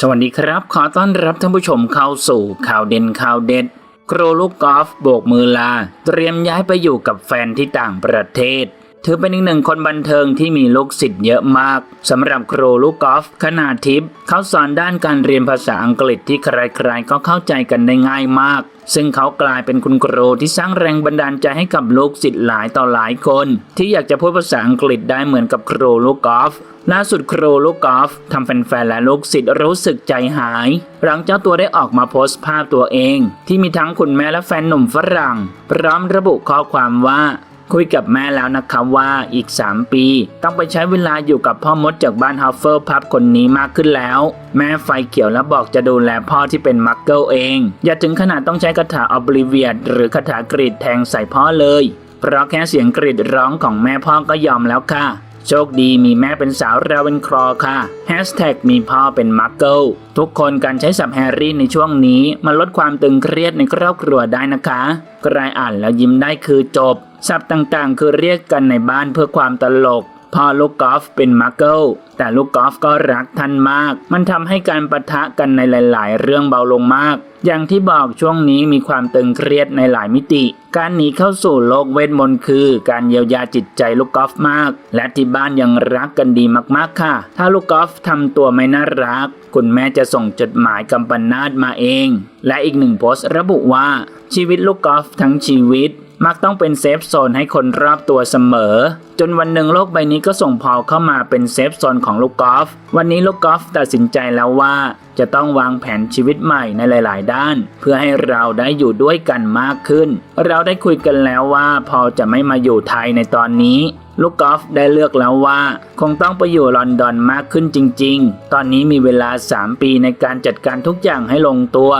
สวัสดีครับ ขอต้อนรับท่านผู้ชมเข้าสู่ข่าวเด่นข่าวเด็ด โครลูกกอล์ฟโบกมือลา เตรียมย้ายไปอยู่กับแฟนที่ต่างประเทศ ถือเป็นอีกหนึ่งคนบันเทิงที่มีลูกศิษย์เยอะมากสำหรับครูลูกกอล์ฟขนาดทิพย์เขาสอนด้านการเรียนภาษาอังกฤษที่ใครๆก็เข้าใจกันได้ง่ายมาก ซึ่งเขากลายเป็นคุณครูที่สร้างแรงบันดาลใจให้กับลูกศิษย์หลายต่อหลายคน ที่อยากจะพูดภาษาอังกฤษได้เหมือนกับครูลูกกอล์ฟล่าสุดครูลูกกอล์ฟทำแฟนๆและลูกศิษย์รู้สึกใจหาย หลังเจ้าตัวได้ออกมาโพสต์ภาพตัวเอง ที่มีทั้งคุณแม่และแฟนหนุ่มฝรั่ง พร้อมระบุข้อความว่า คุยกับแม่แล้วนะครับว่าอีก 3 ปี ต้องไปใช้เวลาอยู่กับพ่อมดจากบ้านฮัฟเฟิลพับคนนี้มากขึ้นแล้ว แม่ไฟเขียวแล้วบอกจะดูแลพ่อที่เป็นมักเกิลเอง อย่าถึงขนาดต้องใช้คาถาออบลิเวียหรือคาถากรีดแทงใส่พ่อเลย เพราะแค่เสียงกรีดร้องของแม่พ่อก็ยอมแล้วค่ะ โชคดีมีแม่เป็นสาวราเวนครอค่ะแฮชแท็กมีพ่อเป็นมักเกิลทุกคนการใช้สับแฮร์รี่ในช่วงนี้ มันลดความตึงเครียดในครอบครัวได้นะคะใครอ่านแล้วยิ้มได้คือจบ สับต่างๆ คือเรียกกันในบ้านเพื่อความตลกพอลูกกอล์ฟเป็นมักเกิล แต่ลูกกอล์ฟก็รักท่านมาก มันทำให้การประทะกันในหลาย ๆ เรื่องเบาลงมาก อย่างที่บอกช่วงนี้มีความตึงเครียดในหลายมิติ การหนีเข้าสู่โลกเวทมนต์คือ การเยียวยาจิตใจลูกกอล์ฟมาก และที่บ้านยังรักกันดีมาก ๆ ค่ะ ถ้าลูกกอล์ฟทำตัวไม่น่ารัก คุณแม่จะส่งจดหมายกำปนาดมาเอง และอีกหนึ่งโพสต์ระบุว่า ชีวิตลูกกอล์ฟทั้งชีวิตมักต้องเป็นเซฟโซนให้คนรอบตัวเสมอ จนวันหนึ่งโลกใบนี้ก็ส่งพอเข้ามาเป็นเซฟโซนของลูกกอล์ฟวันนี้ลูกกอล์ฟตัดสินใจแล้วว่า จะต้องวางแผนชีวิตใหม่ในหลาย ๆ ด้าน เพื่อให้เราได้อยู่ด้วยกันมากขึ้น เราได้คุยกันแล้วว่าพอจะไม่มาอยู่ไทยในตอนนี้ลูกกอล์ฟได้เลือกแล้วว่า คงต้องไปอยู่ลอนดอนมากขึ้นจริง ๆ ตอนนี้มีเวลา 3 ปีในการจัดการทุกอย่างให้ลงตัว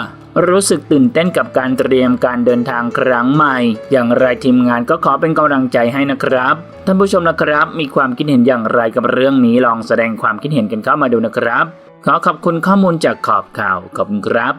รู้สึกตื่นเต้นกับการเตรียมการเดินทางครั้งใหม่ อย่างไรทีมงานก็ขอเป็นกำลังใจให้นะครับ ท่านผู้ชมนะครับ มีความคิดเห็นอย่างไรกับเรื่องนี้ลองแสดงความคิดเห็นกันเข้ามาดูนะครับ ขอขอบคุณข้อมูลจากขอบข่าวขอบคุณครับ